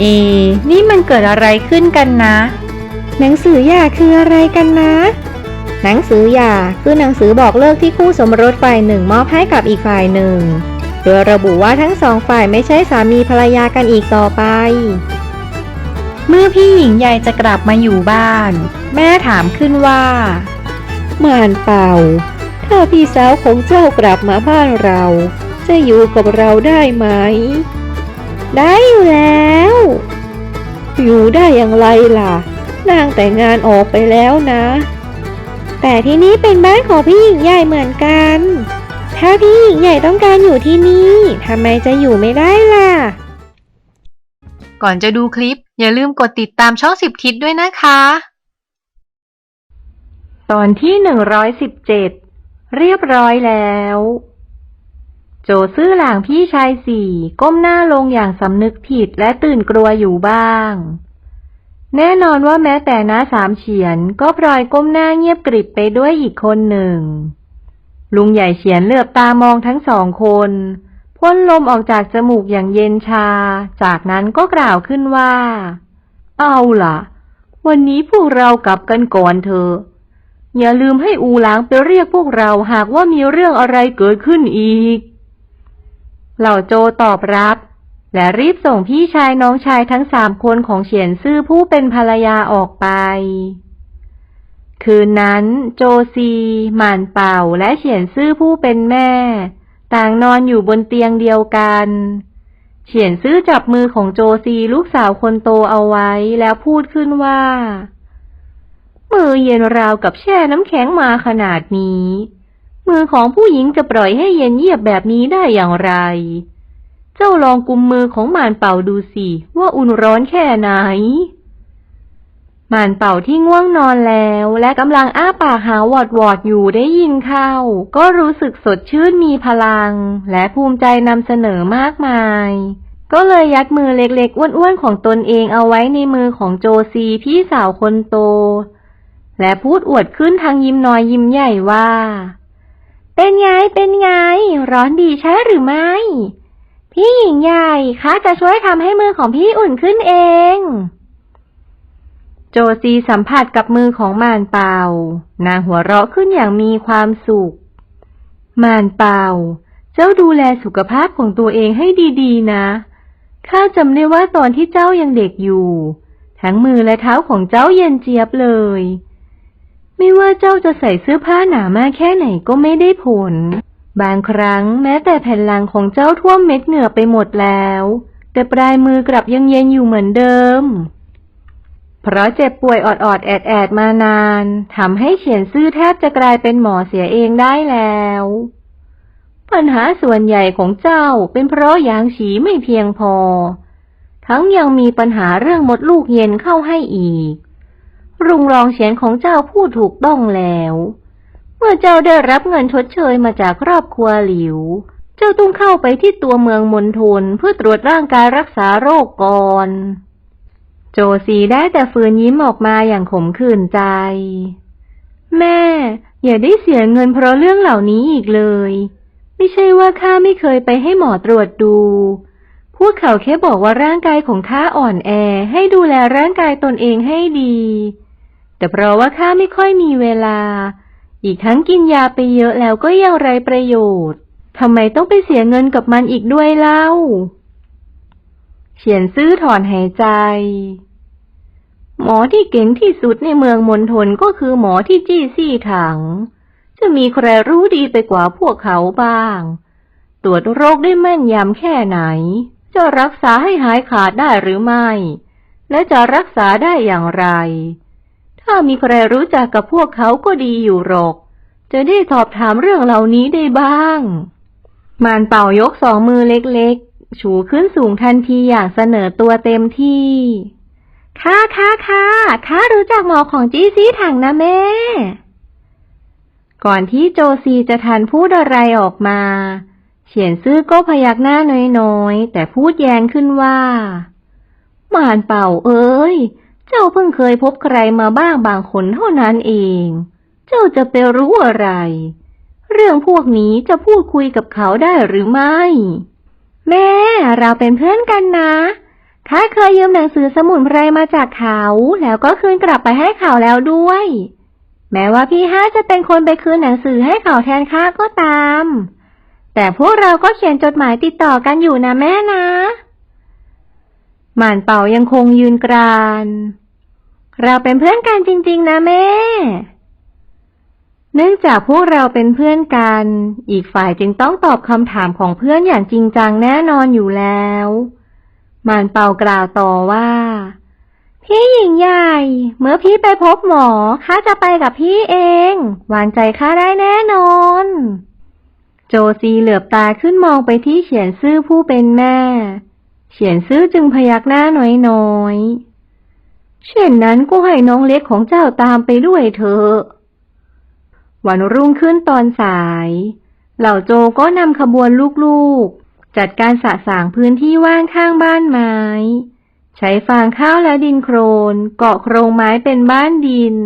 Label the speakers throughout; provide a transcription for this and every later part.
Speaker 1: เอ นี่มันเกิดอะไรขึ้นกันนะ หนังสือหย่าคืออะไรกันนะ หนังสือหย่าคือหนังสือบอกเลิกที่คู่สมรสฝ่ายหนึ่งมอบให้กับอีกฝ่ายหนึ่ง โดยระบุว่าทั้งสองฝ่ายไม่ใช่สามีภรรยากันอีกต่อไป เมื่อพี่หญิงใหญ่จะกลับมาอยู่บ้าน แม่ถามขึ้นว่า มานเป่า ถ้าพี่สาวของเจ้ากลับมาบ้านเรา จะอยู่กับเราได้ไหม ได้อยู่แล้ว อย่างไรล่ะ นางแต่งงานออกไปแล้วนะ แต่ที่นี่เป็นบ้านของพี่หญิงใหญ่เหมือนกัน ถ้าพี่หญิงใหญ่ต้องการอยู่ที่นี่ทำไมจะอยู่ไม่ได้ล่ะ
Speaker 2: ก่อนจะดูคลิป อย่าลืมกดติดตามช่องสิบทิศด้วยนะคะ
Speaker 1: ตอนที่หนึ่งร้อยสิบเจ็ดเรียบร้อยแล้ว โจซื่อหลางพี่ชายสี่ ก้มหน้าลงอย่างสำนึกผิดและตื่นกลัวอยู่บ้าง แน่นอนว่าแม้แต่น้าสามเฉียน ก็พลอยก้มหน้าเงียบกริบไปด้วยอีกคนหนึ่ง ลุงใหญ่เฉียนเหลือบตามองทั้งสองคนพ่นลมออกจากจมูกอย่างเย็นชา จากนั้นก็กล่าวขึ้นว่า เอาล่ะ วันนี้พวกเรากลับกันก่อนเถอะ อย่าลืมให้อูหลางไปเรียกพวกเราหากว่ามีเรื่องอะไรเกิดขึ้นอีก เหล่าโจตอบรับ และรีบส่งพี่ชายน้องชายทั้งสามคนของเฉียนซื่อผู้เป็นภรรยาออกไป คืนนั้นโจซีหม่านเป่าและเฉียนซื่อผู้เป็นแม่ ต่างนอนอยู่บนเตียงเดียวกันเฉียนซื่อจับมือของโจซีลูกสาวคนโตเอาไว้แล้วพูดขึ้นว่า มือเย็นราวกับแช่น้ำแข็งมาขนาดนี้ มือของผู้หญิงจะปล่อยให้เย็นเยียบแบบนี้ได้อย่างไร เจ้าลองกุมมือของหมานเป่าดูสิว่าอุ่นร้อนแค่ไหน หมานเป่าที่ง่วงนอนแล้ว และกำลังอ้าปากหาวอดวอดอยู่ได้ยินเข้า ก็รู้สึกสดชื่นมีพลัง และภูมิใจนำเสนอมากมาย ก็เลยยัดมือเล็กๆ อ้วนๆ ของตนเองเอาไว้ในมือของโจซีพี่สาวคนโต และพูดอวดขึ้นทางยิ้มน้อยยิ้มใหญ่ว่า เป็นไงเป็นไง ร้อนดีใช่หรือไม่ พี่หญิงใหญ่คะจะช่วยทำให้มือของพี่อุ่นขึ้นเอง โจซีสัมผัสกับมือของมานเป่านางหัวเราะขึ้นอย่างมีความสุข มานเป่าเจ้าดูแลสุขภาพของตัวเองให้ดีๆ นะ ข้าจำได้ว่าตอนที่เจ้ายังเด็กอยู่ ทั้งมือและเท้าของเจ้าเย็นเจี๊ยบเลย ไม่ว่าเจ้าจะใส่เสื้อผ้าหนามากแค่ไหนก็ไม่ได้ผล บางครั้งแม้แต่แผ่นหลังของเจ้าท่วมเม็ดเหงื่อไปหมดแล้ว แต่ปลายมือกลับยังเย็นอยู่เหมือนเดิม เพราะเจ็บป่วยออดๆแอดๆมานานทำให้เขียนซื่อแทบจะกลายเป็นหมอเสียเองได้แล้ว ปัญหาส่วนใหญ่ของเจ้าเป็นเพราะยางฉีไม่เพียงพอ ทั้งยังมีปัญหาเรื่องมดลูกเย็นเข้าให้อีก รุงรองเฉียนของเจ้าพูดถูกต้องแล้ว เมื่อเจ้าได้รับเงินชดเชยมาจากครอบครัวหลิว เจ้าต้องเข้าไปที่ตัวเมืองมณฑลเพื่อตรวจร่างกายรักษาโรคก่อน โจซีได้แต่ฝืนยิ้มออกมาอย่างขมขื่นใจ แม่ อย่าได้เสียเงินเพราะเรื่องเหล่านี้อีกเลย ไม่ใช่ว่าข้าไม่เคยไปให้หมอตรวจดู พวกเขาแค่บอกว่าร่างกายของข้าอ่อนแอให้ดูแลร่างกายตนเองให้ดี แต่เพราะว่าข้าไม่ค่อยมีเวลา อีกทั้งกินยาไปเยอะแล้วก็ยังไรประโยชน์ ทำไมต้องไปเสียเงินกับมันอีกด้วยเล่าเขียนซื่อถอนหายใจ หมอที่เก่งที่สุดในเมืองมณฑลก็คือหมอที่จี้ซี่ถัง จะมีใครรู้ดีไปกว่าพวกเขาบ้าง ตรวจโรคได้แม่นยำแค่ไหน จะรักษาให้หายขาดได้หรือไม่ และจะรักษาได้อย่างไรถ้ามีใครรู้จักกับพวกเขาก็ดีอยู่หรอก จะได้สอบถามเรื่องเหล่านี้ได้บ้าง มานเป่ายกสองมือเล็กๆ ชูขึ้นสูงทันทีอย่างเสนอตัวเต็มที่ค่ะค่ะค่ะข้ารู้จักหมอของจีซีถังนะแม่ ก่อนที่โจซีจะทันพูดอะไรออกมา เฉียนซื่อก็พยักหน้าน้อยๆ แต่พูดแย้งขึ้นว่า มานเป่าเอ้ย เจ้าเพิ่งเคยพบใครมาบ้างบางคนเท่านั้นเอง เจ้าจะไปรู้อะไร เรื่องพวกนี้จะพูดคุยกับเขาได้หรือไม่ แม่ เราเป็นเพื่อนกันนะข้าเคยยืมหนังสือสมุนไพรมาจากเขา แล้วก็คืนกลับไปให้เขาแล้วด้วย แม้ว่าพี่ห้าจะเป็นคนไปคืนหนังสือให้เขาแทนข้าก็ตาม แต่พวกเราก็เขียนจดหมายติดต่อกันอยู่นะแม่นะหม่านเป่ายังคงยืนกราน เราเป็นเพื่อนกันจริง ๆ นะแม่ เนื่องจากพวกเราเป็นเพื่อนกัน อีกฝ่ายจึงต้องตอบคำถามของเพื่อนอย่างจริงจังแน่นอนอยู่แล้ว มานเป่ากล่าวต่อว่า พี่หญิงใหญ่ เมื่อพี่ไปพบหมอข้าจะไปกับพี่เอง วางใจข้าได้แน่นอน โจซีเหลือบตาขึ้นมองไปที่เฉียนซื่อผู้เป็นแม่ เฉียนซื่อจึงพยักหน้าน้อยๆเช่นนั้นก็ให้น้องเล็กของเจ้าตามไปด้วยเถอะ วันรุ่งขึ้นตอนสาย เหล่าโจก็นำขบวนลูกๆ จัดการสะสางพื้นที่ว่างข้างบ้านไม้ ใช้ฟางข้าวและดินโครนเกาะโครงไม้เป็นบ้านดิน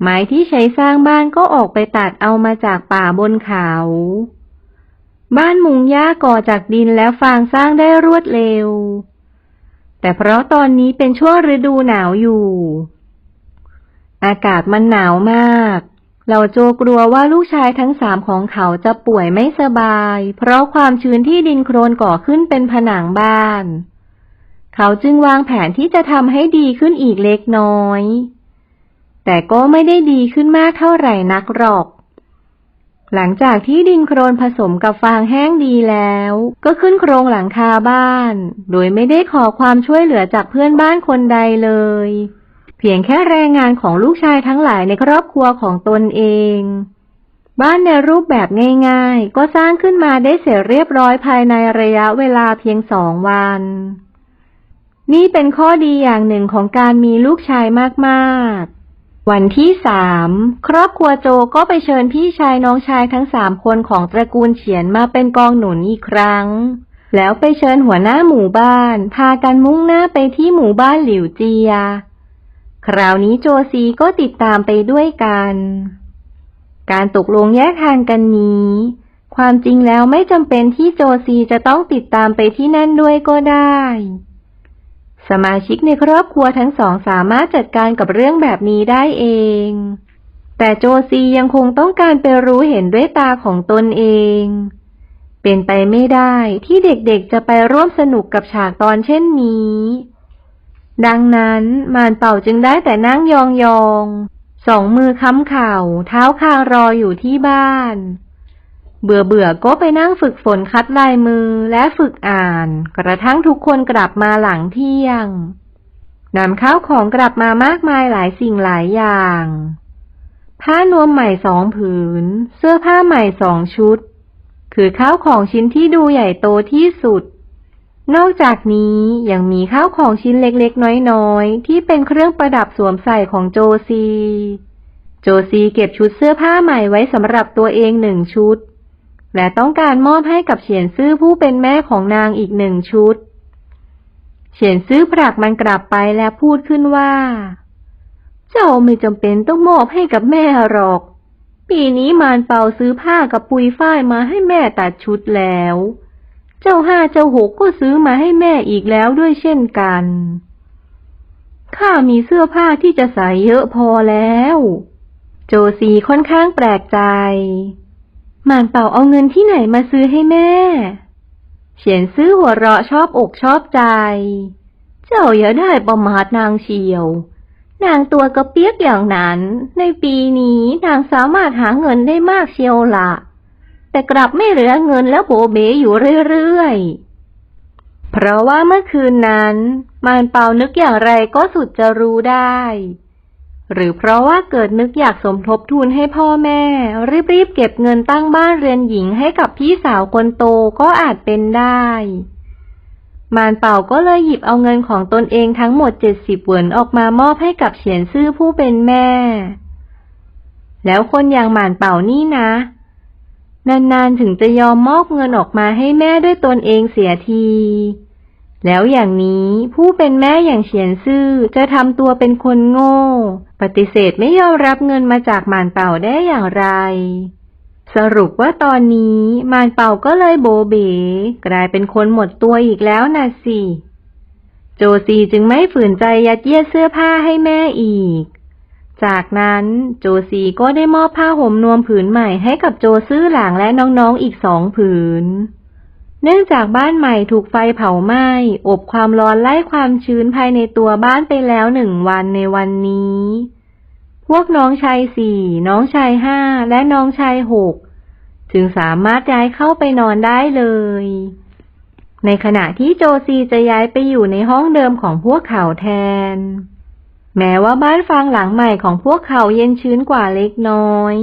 Speaker 1: ไม้ที่ใช้สร้างบ้านก็ออกไปตัดเอามาจากป่าบนเขา บ้านมุงหญ้าก่อจากดินแล้วฟางสร้างได้รวดเร็ว แต่เพราะตอนนี้เป็นช่วงฤดูหนาวอยู่ อากาศมันหนาวมาก เราโจกลัวว่าลูกชายทั้งสามของเขาจะป่วยไม่สบาย เพราะความชื้นที่ดินโครนก่อขึ้นเป็นผนังบ้าน เขาจึงวางแผนที่จะทำให้ดีขึ้นอีกเล็กน้อย แต่ก็ไม่ได้ดีขึ้นมากเท่าไหร่นักหรอก หลังจากที่ดินโครนผสมกับฟางแห้งดีแล้ว ก็ขึ้นโครงหลังคาบ้าน โดยไม่ได้ขอความช่วยเหลือจากเพื่อนบ้านคนใดเลย เพียงแค่แรงงานของลูกชายทั้งหลายในครอบครัวของตนเอง บ้านในรูปแบบง่ายๆ ก็สร้างขึ้นมาได้เสร็จเรียบร้อยภายในระยะเวลาเพียงสองวัน นี่เป็นข้อดีอย่างหนึ่งของการมีลูกชายมากๆวันที่สามครอบครัวโจก็ไปเชิญพี่ชายน้องชายทั้งสามคนของตระกูลเฉียนมาเป็นกองหนุนอีกครั้ง แล้วไปเชิญหัวหน้าหมู่บ้าน พากันมุ่งหน้าไปที่หมู่บ้านหลิวเจีย คราวนี้โจซีก็ติดตามไปด้วยกัน การตกลงแยกทางกันนี้ ความจริงแล้วไม่จำเป็นที่โจซีจะต้องติดตามไปที่นั่นด้วยก็ได้ สมาชิกในครอบครัวทั้งสองสามารถจัดการกับเรื่องแบบนี้ได้เอง แต่โจซียังคงต้องการไปรู้เห็นด้วยตาของตนเอง เป็นไปไม่ได้ที่เด็กๆจะไปร่วมสนุกกับฉากตอนเช่นนี้ ดังนั้นมานเป่าจึงได้แต่นั่งยองๆสองมือค้ำเข่า เท้าคางรออยู่ที่บ้าน เบื่อเบื่อก็ไปนั่งฝึกฝนคัดลายมือและฝึกอ่าน กระทั่งทุกคนกลับมาหลังเที่ยงนำข้าวของกลับมามากมายหลายสิ่งหลายอย่าง ผ้านวมใหม่สองผืน เสื้อผ้าใหม่สองชุด คือข้าวของชิ้นที่ดูใหญ่โตที่สุด นอกจากนี้ยังมีข้าวของชิ้นเล็กๆ น้อยๆ ที่เป็นเครื่องประดับสวมใส่ของโจซี โจซีเก็บชุดเสื้อผ้าใหม่ไว้สำหรับตัวเองหนึ่งชุด และต้องการมอบให้กับเฉียนซื่อผู้เป็นแม่ของนางอีกหนึ่งชุด เฉียนซื่อผลักมันกลับไปและพูดขึ้นว่า เจ้าไม่จำเป็นต้องมอบให้กับแม่หรอก ปีนี้มารเปาซื้อผ้ากับปุยฝ้ายมาให้แม่ตัดชุดแล้ว เจ้าห้าเจ้าหกก็ซื้อมาให้แม่อีกแล้วด้วยเช่นกัน ข้ามีเสื้อผ้าที่จะใส่เยอะพอแล้ว โจซีค่อนข้างแปลกใจหมานเป่าเอาเงินที่ไหนมาซื้อให้แม่ เฉียนซื้อหัวเราะชอบอกชอบใจ เจ้าอย่าได้ประมาทนางเชียว นางตัวกระเปียกอย่างนั้น ในปีนี้นางสามารถหาเงินได้มากเชียวละ แต่กลับไม่เหลือเงินแล้วโบเบอยู่เรื่อยๆ เพราะว่าเมื่อคืนนั้น มานเป่านึกอย่างไรก็สุดจะรู้ได้ หรือเพราะว่าเกิดนึกอยากสมทบทุนให้พ่อแม่ รีบๆเก็บเงินตั้งบ้านเรือนหญิงให้กับพี่สาวคนโตก็อาจเป็นได้ มานเป่าก็เลยหยิบเอาเงินของตนเองทั้งหมดเจ็ดสิบเหวินออกมามอบให้กับเฉียนซื่อผู้เป็นแม่ แล้วคนอย่างหมานเป่านี่นะ นานๆถึงจะยอมมอบเงินออกมาให้แม่ด้วยตนเองเสียที แล้วอย่างนี้ผู้เป็นแม่อย่างเฉียนซื่อจะทำตัวเป็นคนโง่ ปฏิเสธไม่ยอมรับเงินมาจากหมานเป่าได้อย่างไร สรุปว่าตอนนี้มานเป่าก็เลยโบเบ กลายเป็นคนหมดตัวอีกแล้วนะสิ โจซีจึงไม่ฝืนใจยัดเยียดเสื้อผ้าให้แม่อีก จากนั้นโจซีก็ได้มอบผ้าห่มนวมผืนใหม่ให้กับโจซื่อหลางและน้องๆอีกสองผืน เนื่องจากบ้านใหม่ถูกไฟเผาไหม้ อบความร้อนไล่ความชื้นภายในตัวบ้านไปแล้วหนึ่งวันในวันนี้ พวกน้องชายสี่น้องชายห้าและน้องชายหกจึงสามารถย้ายเข้าไปนอนได้เลย ในขณะที่โจซีจะย้ายไปอยู่ในห้องเดิมของพวกเขาแทน แม้ว่าบ้านฟางหลังใหม่ของพวกเขาเย็นชื้นกว่าเล็กน้อย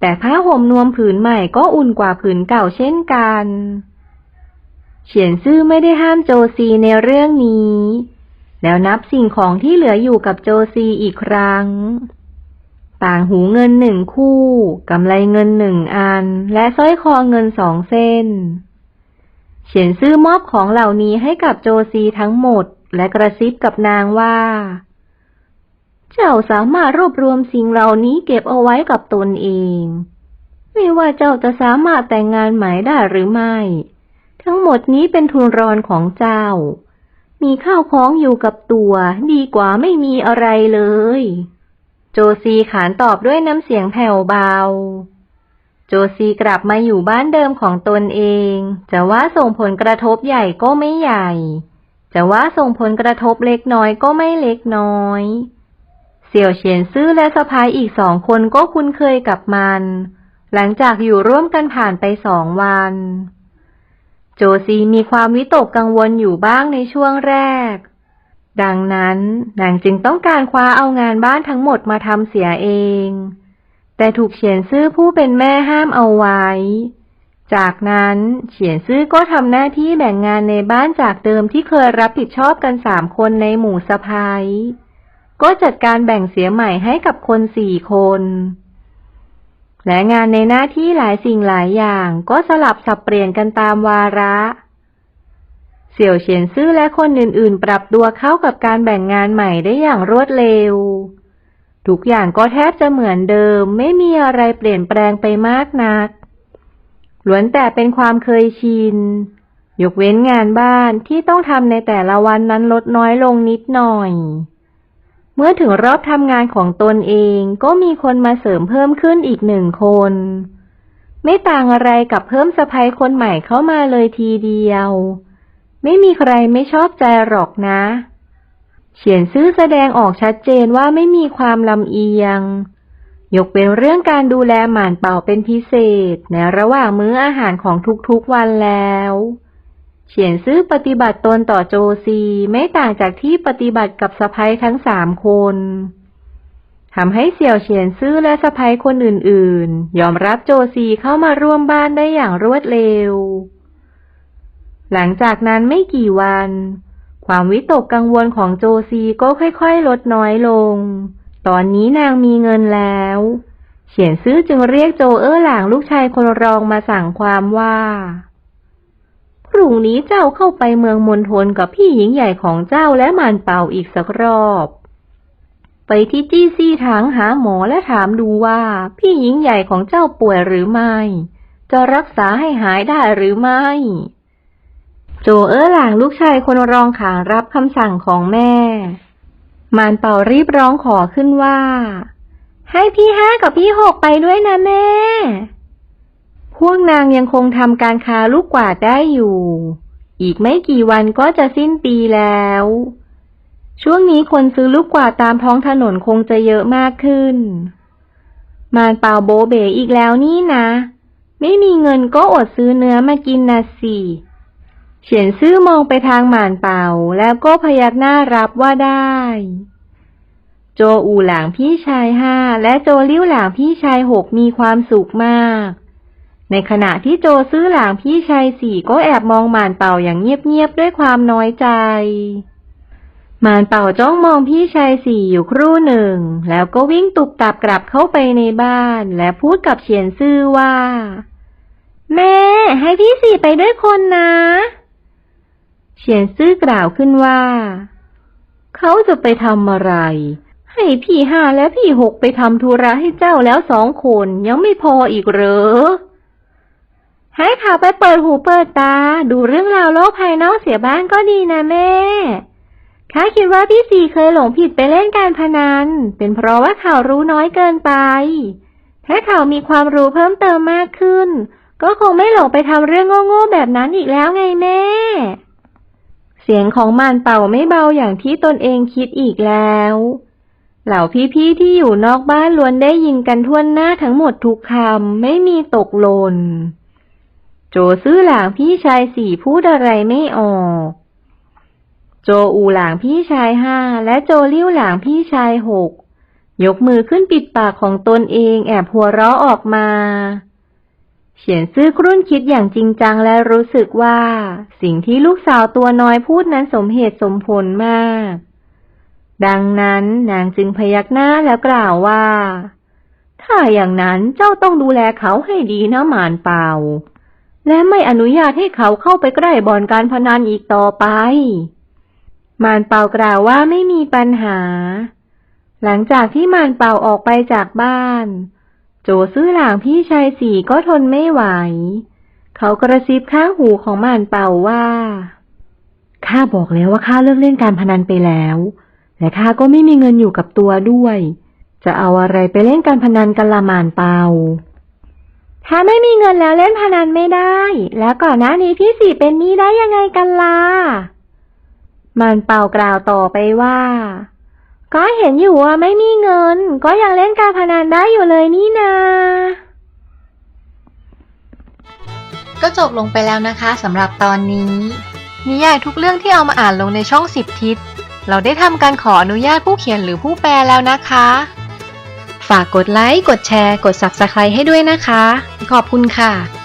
Speaker 1: แต่ผ้าห่มนวมผืนใหม่ก็อุ่นกว่าผืนเก่าเช่นกันเฉียนซื่อไม่ได้ห้ามโจซีในเรื่องนี้ แล้วนับสิ่งของที่เหลืออยู่กับโจซีอีกครั้ง ต่างหูเงินหนึ่งคู่กำไลเงินหนึ่งอัน และสร้อยคอเงินสองเส้น เฉียนซื่อมอบของเหล่านี้ให้กับโจซีทั้งหมด และกระซิบกับนางว่า เจ้าสามารถรวบรวมสิ่งเหล่านี้เก็บเอาไว้กับตนเอง ไม่ว่าเจ้าจะสามารถแต่งงานใหม่ได้หรือไม่ ทั้งหมดนี้เป็นทุนรอนของเจ้า มีข้าวของอยู่กับตัวดีกว่าไม่มีอะไรเลย โจซีขานตอบด้วยน้ำเสียงแผ่วเบาโจซีกลับมาอยู่บ้านเดิมของตนเอง จะว่าส่งผลกระทบใหญ่ก็ไม่ใหญ่ จะว่าส่งผลกระทบเล็กน้อยก็ไม่เล็กน้อย เสี่ยวเฉียนซื่อและสะพ้ายอีกสองคนก็คุ้นเคยกับมัน หลังจากอยู่ร่วมกันผ่านไปสองวัน โจซีมีความวิตกกังวลอยู่บ้างในช่วงแรก ดังนั้นนางจึงต้องการคว้าเอางานบ้านทั้งหมดมาทำเสียเอง แต่ถูกเฉียนซื่อผู้เป็นแม่ห้ามเอาไว้ จากนั้นเฉียนซื่อก็ทำหน้าที่แบ่งงานในบ้านจากเดิมที่เคยรับผิดชอบกันสามคนในหมู่สะพ้าย ก็จัดการแบ่งเสียใหม่ให้กับคนสี่คน และงานในหน้าที่หลายสิ่งหลายอย่างก็สลับสับเปลี่ยนกันตามวาระ เสี่ยวเฉียนซื่อและคนอื่นๆ ปรับตัวเข้ากับการแบ่งงานใหม่ได้อย่างรวดเร็ว ทุกอย่างก็แทบจะเหมือนเดิม ไม่มีอะไรเปลี่ยนแปลงไปมากนักล้วนแต่เป็นความเคยชิน ยกเว้นงานบ้านที่ต้องทำในแต่ละวันนั้นลดน้อยลงนิดหน่อย เมื่อถึงรอบทำงานของตนเองก็มีคนมาเสริมเพิ่มขึ้นอีกหนึ่งคน ไม่ต่างอะไรกับเพิ่มสะพ้ยคนใหม่เข้ามาเลยทีเดียว ไม่มีใครไม่ชอบใจหรอกนะเฉียนซื่อแสดงออกชัดเจนว่าไม่มีความลำเอียง ยกเป็นเรื่องการดูแลหมานเป่าเป็นพิเศษในระหว่างมื้ออาหารของทุกๆวันแล้ว เฉียนซื่อปฏิบัติตนต่อโจซีไม่ต่างจากที่ปฏิบัติกับสะพ้ยทั้งสามคนทำให้เสี่ยวเฉียนซื่อและสะพ้ยคนอื่นๆ ยอมรับโจซีเข้ามาร่วมบ้านได้อย่างรวดเร็ว หลังจากนั้นไม่กี่วัน ความวิตกกังวลของโจซีก็ค่อยๆ ลดน้อยลง ตอนนี้นางมีเงินแล้ว เฉียนซื่อจึงเรียกโจเอ้อหลางลูกชายคนรองมาสั่งความว่า รุ่งนี้เจ้าเข้าไปเมืองมณฑลกับพี่หญิงใหญ่ของเจ้าและมานเป่าอีกสักรอบ ไปที่จี้ซี่ถางหาหมอและถามดูว่า พี่หญิงใหญ่ของเจ้าป่วยหรือไม่ จะรักษาให้หายได้หรือไม่ โจเอ้อหลางลูกชายคนรองขานรับคำสั่งของแม่ มานเป่ารีบร้องขอขึ้นว่า ให้พี่ห้ากับพี่หกไปด้วยนะแม่ พวกนางยังคงทำการค้าลูกกวาดได้อยู่ อีกไม่กี่วันก็จะสิ้นปีแล้ว ช่วงนี้คนซื้อลูกกวาดตามท้องถนนคงจะเยอะมากขึ้น มานเป่าโบเบอีกแล้วนี่นะ ไม่มีเงินก็อดซื้อเนื้อมากินนะสิเฉียนซื่อมองไปทางหมานเป่าแล้วก็พยักหน้ารับว่าได้ โจอูหลางพี่ชายห้าและโจลิ้วหลางพี่ชายหกมีความสุขมาก ในขณะที่โจซื้อหลางพี่ชายสี่ก็แอบมองหมานเป่าอย่างเงียบๆด้วยความน้อยใจหมานเป่าจ้องมองพี่ชายสี่อยู่ครู่หนึ่ง แล้วก็วิ่งตุบตับกลับเข้าไปในบ้าน และพูดกับเฉียนซื่อว่า แม่ ให้พี่สี่ไปด้วยคนนะเฉียนซื่อกล่าวขึ้นว่า เขาจะไปทำอะไร ให้พี่ห้าและพี่หกไปทำธุระให้เจ้าแล้วสองคนยังไม่พออีกเหรอ ให้เขาไปเปิดหูเปิดตา ดูเรื่องราวโลกภายนอกเสียบ้างก็ดีนะแม่ข้าคิดว่าพี่สี่เคยหลงผิดไปเล่นการพนัน เป็นเพราะว่าเขารู้น้อยเกินไป ถ้าเขามีความรู้เพิ่มเติมมากขึ้น ก็คงไม่หลงไปทำเรื่องโง่ๆแบบนั้นอีกแล้วไงแม่ เสียงของมานเป่าไม่เบาอย่างที่ตนเองคิดอีกแล้ว เหล่าพี่ๆที่อยู่นอกบ้านล้วนได้ยินกันทั่วหน้าทั้งหมดทุกคำไม่มีตกหล่น โจซื่อหลางพี่ชายสี่พูดอะไรไม่ออก โจอูหลางพี่ชายห้าและโจลิ้วหลางพี่ชายหกยกมือขึ้นปิดปากของตนเองแอบหัวเราะออกมาเฉียนซื่อครุ่นคิดอย่างจริงจังและรู้สึกว่า สิ่งที่ลูกสาวตัวน้อยพูดนั้นสมเหตุสมผลมาก ดังนั้นนางจึงพยักหน้าแล้วกล่าวว่า ถ้าอย่างนั้นเจ้าต้องดูแลเขาให้ดีนะหมานเป่า และไม่อนุญาตให้เขาเข้าไปใกล้บ่อนการพนันอีกต่อไป มานเป่ากล่าวว่าไม่มีปัญหา หลังจากที่มานเป่าออกไปจากบ้าน โจซื่อหลางพี่ชายสี่ก็ทนไม่ไหว เขากระซิบข้างหูของมานเป่าว่า ข้าบอกแล้วว่าข้าเลิกเล่นการพนันไปแล้ว และข้าก็ไม่มีเงินอยู่กับตัวด้วย จะเอาอะไรไปเล่นการพนันกันละมานเป่า ถ้าไม่มีเงินแล้วเล่นพนันไม่ได้ แล้วก่อนหน้านี้พี่สี่เป็นหนี้ได้ยังไงกันล่ะ มันเป่ากล่าวต่อไปว่า ก็เห็นอยู่ว่าไม่มีเงิน ก็ยังเล่นการพนันได้อยู่เลยนี่นา
Speaker 2: ก็จบลงไปแล้วนะคะสำหรับตอนนี้ นิยายทุกเรื่องที่เอามาอ่านลงในช่อง10ทิศ เราได้ทำการขออนุญาตผู้เขียนหรือผู้แปลแล้วนะคะ ฝากกดไลค์ กดแชร์ กด Subscribe ให้ด้วยนะคะ ขอบคุณค่ะ